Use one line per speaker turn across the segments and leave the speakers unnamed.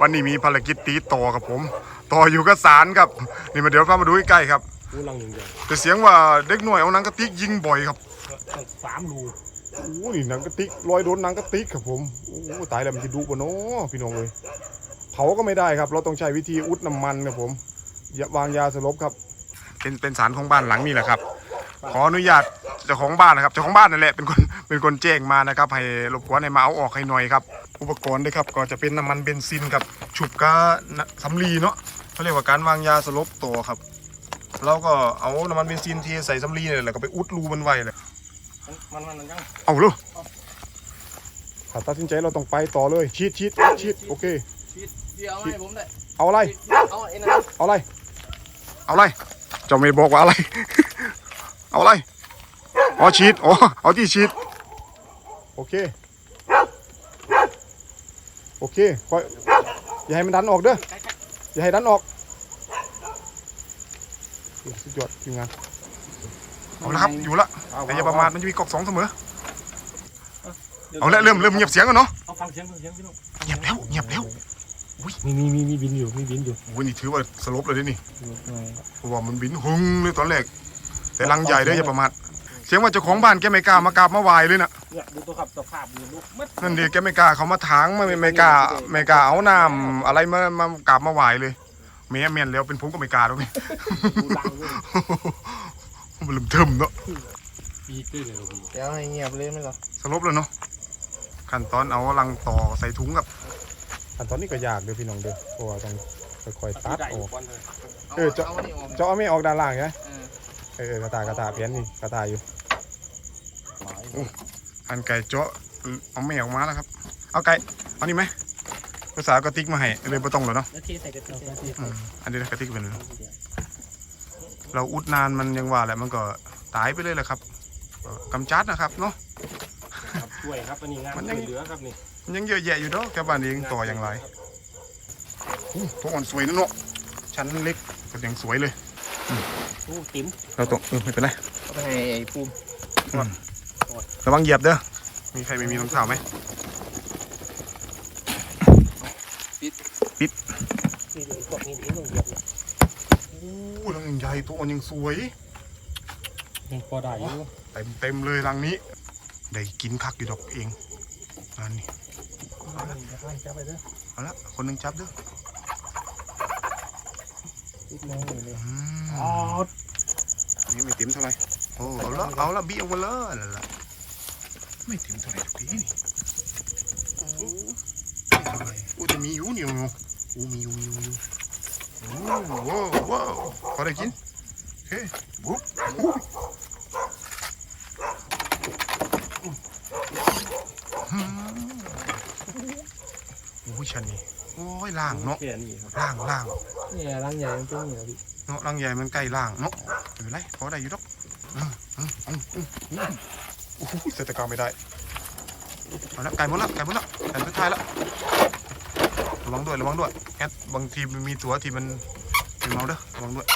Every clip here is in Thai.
วันนี้มีภารกิจตีต่อครับผม ต่ออยู่กับสารครับ นี่มาเดี๋ยวพามาดูใกล้ๆครับ
กูลังอย่างเดียว
แต่เสียงว่าเด็กหน่อยเอาหนังกระติกยิงบ่อยครับ
ตั้งสามรู
โอ้นี่หนังกระติกลอยโดนหนังกระติกครับผมโอ้ตายแล้วมันจะดุปะเนาะพี่น้องเลยเผาก็ไม่ได้ครับ เราต้องใช้วิธีอุดน้ำมันครับผมอย่าวางยาสลบครับ เป็นเป็นสารของบ้านหลังนี้แหละครับ ขออนุญาต เจ้าของบ้านนะครับเจ้าของบ้านนั่นแหละเป็นคนเป็นคนแจ้งมานะครับให้รบกวนให้มาเอาออกให้หน่อยครับ อุปกรณ์ด้วยครับก็จะเป็นน้ำมันเบนซินครับฉุบกาสำลีเนาะเขาเรียกว่าการวางยาสลบตัวครับเราก็เอาน้ำมันเบนซินเทใส่สำลีเนี่ยแล้วก็ไปอุดรูมันไว้เลย
มันมันมันยัง
เอาเลยถ้าตัดสินใจเราต้องไปต่อเลยชีดชีดชีดโอเค
พี่เอาให้ผมได้
เอาอะไร
เอาไอ้นั่น
เอาอะไรเอาอะไรเจ้าไม่บอกว่าอะไร เอาอะไร อ๋อชีดอ๋อเอาที่ชีดโอเค โอเคคอยอย่าให้มันดันออกเด้ออย่าให้ดันออกสุดยอดทีมงานเอาละครับอยู่ละแต่อย่าประมาทมันจะมีกอกสองเสมอเอาละเริ่มเริ่มเงียบเสียงกันเนาะ
เอาฟังเสียงฟังเสียงพี่น้อง
เงียบแล้วเงียบแล้ว
มีมีมีมีบินอยู่มีบินอยู่
โอ้ยนี่ถือว่าสลบเลยเด้นี่เพราะว่ามันบินหึงเลยตอนแรกแต่รังใหญ่เด้ออย่าประมาท เสียงว่าเจ้าของบ้านแกไม่กล้ามากราบมาไหวเลยน่ะ
เนี่ยดูตัวขับสภาพดูลูกมัด
นั่นดีแกไม่กล้าเขามาถางไม่ไม่ไม่กล้าไม่กล้าเอาน้ำอะไรมามากราบมาไหวเลยเมียเมียนแล้วเป็นผมก็ไม่กล้าหรอกนี่
ดูลังด้วย
มันลืมเทิมเนาะ
ปีกด้วยเลยพี่
เดี๋ยวให้เงียบเลยไหมล่ะ
สลบแล้วเนาะขั้นตอนเอาลังต่อใส่ถุงกับขั้นตอนนี้ก็ยากเลยพี่น้องเด้อเพราะว่าต้องค่อยๆตัดออก
ก่อนเลย
เออจะ
เอาอันนี้ออก
เจาะไม่ออกด้านล่างใช่ไหม
เออ
เออเออกระตายกระตายเพี้ยนนี่กระตายอยู่ อันไก่เจาะเอาไม่ออกมาแล้วครับ เอาไก่ เอานี่ไหมภาษากระติกมาให้เลยไม่ต้องหรอกเนาะ
แล้วเทใส่กระติกกระติก
อืมอันนี้กระติกเป็นเลยเราอุดนานมันยังว่าแหละมันก็ตายไปเลยแหละครับก็กำจัดนะครับเนาะ
ช่วยครับอันนี้งาน
มันยั
ช่
ง
วยเหลือครับนี่
มันยังเยอะแยะอยู่เนาะแค่บ้านเองต่ออย่างไรอู้ทุกคนสวยนะเนาะชั้นเล็กก็ยังสวยเลย
โอ้ติ๋ม
เราต้องเออไม่เป็นไร
เอาไปให้ไอ้ภูมิ
ระวังเหยียบเด้อ มีใครไม่มีรองเท้าไหม
นี่พวกนี้นี่ต้องเหยียบเนี่ย
อู้รังใหญ่ตัวอ่อนยังสวย
ยังพอได้อยู่
เต็มเต็มๆเลยรังนี้ ได้กินคักอยู่ดอกเองนั่นนี่
จับไปเด้อ
เอาละคนหนึงจับเด้อ
นิดนึงเลย
อืม
อ๋อ
นี่ไม่เต็มเท่าไหร่โอ้เอาละเอาละบี้ออกมาเลยนั่นละ ไม่เต็มเท่าไหร่ดอกพี่นี่โอ้โอ้แต่มีอยู่นี่โอ้มีอยู่มีอยู่มีอยู่โอ้ว้าวว้าวพอได้กินโอเคบุ๊บอุ๊ยอืมโอ้ยชันนี่โอ้ยล่างเนาะ
แค่นี้ครับ
ล่างล่าง
เนี่ยรังใหญ่มันเป็นอย่างนี้พี่
เนาะรังใหญ่มันใกล้ล่างเนาะไม่เป็นไรพอได้อยู่ดอกอืมอืมอืมอืมอืม โอ้โหเสร็จตะกร้ารไม่ได้เอาละไก่หมดละไก่หมดละไก่สุดท้ายละระวังด้วยระวังด้วยแอดบางทีมันมีตัวที่มันเป็นเมาเด้อระวังด้วย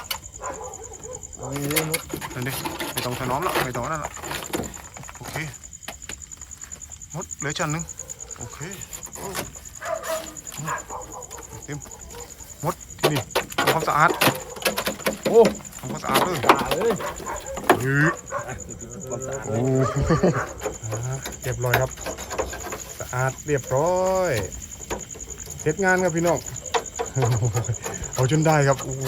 เอาไปเรื่อยนุ๊ก
นั่นดิไม่ต้องถนอมละไม่ต้องนั่นละโอเคหมดเหลือชั้นหนึ่งโอเคโอ้อืมเต็มหมดที่นี่ทำความสะอาด
โอ้
ทำความสะอาดเลย
ตาเลย
ยื้อโอ้ เรียบร้อยครับ สะอาดเรียบร้อยเสร็จงานครับพี่น้อง เอาจนได้ครับโอ้โห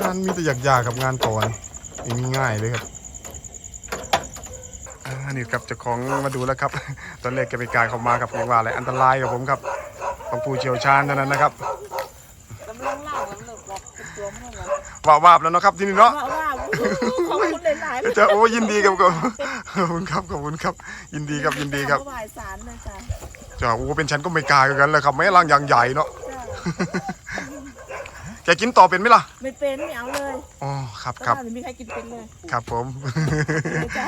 งานมีแต่อยากๆกับงานต่อนี่ไม่มีง่ายเลยครับอ่านี่ครับเจ้าของมาดูแล้วครับ ตอนแรกแกไปกายเขามากับยังว่าอะไรอันตรายกับผมครับของผู้เชี่ยวชาญเท่านั้นนะครับ
กำลังล่างแล้วเราบอกเป็นตัวมันเหรอ
ว่าวาบแล้วเนาะครับที่นี่เนาะ
ว่าว่า ขอบคุณหลายๆเลย
จะโอ้ยินดีครับขอบคุณครับขอบคุณครับ ยินดีครับยินดีครับ
ถวายสารเลยจ้ะ
จ้าโอ้เป็นฉันก็ไม่กล้ากันเลยครับไม่ร่างอย่างใหญ่เนาะ
จ้ะ
แกกินต่อเป็นไหมล่ะ
ไม่เป็นไม่เอาเลย
อ๋อครับครับ
ตลาดไม่มีใครกินเป็นเลย
ครับผม
เลยจ้ะ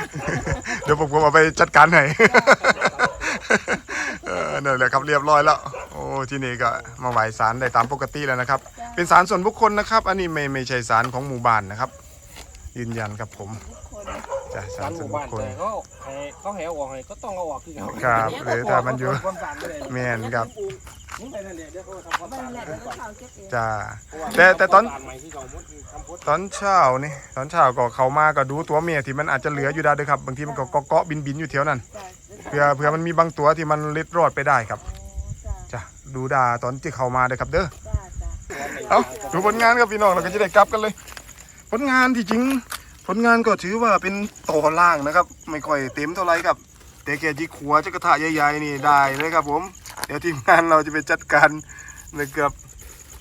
เดี๋ยวผมก็เอาไปจัดการให้เออนั่นแหละครับเรียบร้อยแล้ว โอ้ที่นี่ก็มาไหว้ศาลได้ตามปกติแล้วนะครับ
จ้ะ
เป็นศาลส่วนบุคคลนะครับ อันนี้ไม่ไม่ใช่ศาลของหมู่บ้านนะครับ ยืนยันครับผม
ทุกคน
จจ้ะสา
ร้ามนห
ส่ว
มู่
นบุ
บ้า
คนคล
แต่เขาให้เขาให้เอาออกให้ก็ต้องเอาออกคือเขา
ครับหรือถ้ามันอยู่
ความสะอาดไม่ได้
แมนครับ
มึงไปนั่นแหละเดี๋ยวเขาทำความ
ไม่
สะอาด
แหละแล้วก็ข่าวเก็บเอง
จ้า
เพราะว่า
แต่แต่ตอน
ความสะาดใหม่ที่เขามุดทำพด
ตอนเช้านี่ตอนเช้าก็เขามาก็ดูตัวเมียที่มันอาจจะเหลืออยู่ได้ด้วยครับ บางทีมันก็เกาะๆบินๆอยู่แถวนั้น
จ้ะ
เพื่อเพื่อมันมีบางตัวที่มันเล็ดรอดไปได้ครับ
จ้ะ
จ้ะดูดาตอนที่เขามาเลยครับเด้อ
จ้ะจ้ะ
เอาดูผลงานครับพี่น้องเราก็จะได้กลับกันเลย ผลงานที่จริง ผลงานก็ถือว่าเป็นต่อล่างนะครับ ไม่ค่อยเต็มเท่าไหร่ครับ แต่แกจีขัวจะกระทะใหญ่ๆนี่ได้เลยครับ ผม เดี๋ยวทีมงานเราจะไปจัดการนะครับ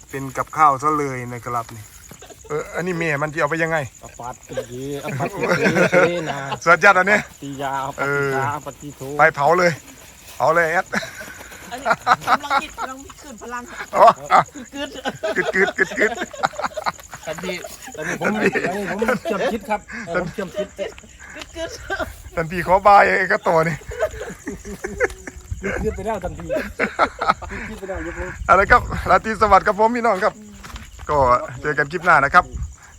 เป็นกับข้าวซะเลยนะครับนี่เอออันนี้เมียมันจะเอาไปยังไง
อปัตติอปัตตินะ
สวัสดีอันนี้
ติยาอปัต
เอ
ติ
อ
ยาอปัตติโท
ไปเผาเลยเผาเลยแอด
อันนี้กำลังคิดกำลังขึ้นพลัง
อ๋ออะ
กึด
กึดกึดกึดกึด
ตอนนี้ตอนนี้ผมตอนนี้ผมเชื่อมคิดครับเออผมเชื่อมคิด
ทันทีขอบายไอ้กระตัวนี่
คิดไปแล้วทันทีคิดไปแล้วยกมือ
เอะไรครับราตรีสวัสดิ์ครับผมพี่น้องครับ ก็เจอกันคลิปหน้านะครับ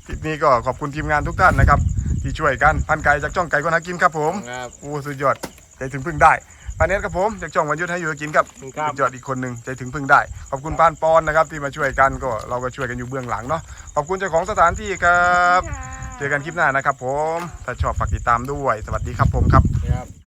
คลิปนี้ก็ขอบคุณทีมงานทุกท่านนะครับ ที่ช่วยกันพันไก่จากช่องไก่คนหากินครับผม
ครับ
โอ้สุดยอดใจถึงพึ่งได้ ปานเนตครับผมจากช่องวันยุทธให้อยู่กินครับ
ครับ
สุดยอดอีกคนหนึ่งใจถึงพึ่งได้ ขอบคุณปานปอนนะครับที่มาช่วยกันก็เราก็ช่วยกันอยู่เบื้องหลังเนาะขอบคุณเจ้าของสถานที่ครับ เจอกันคลิปหน้านะครับผมถ้าชอบฝากติดตามด้วย สวัสดีครับผมครับ
ครับ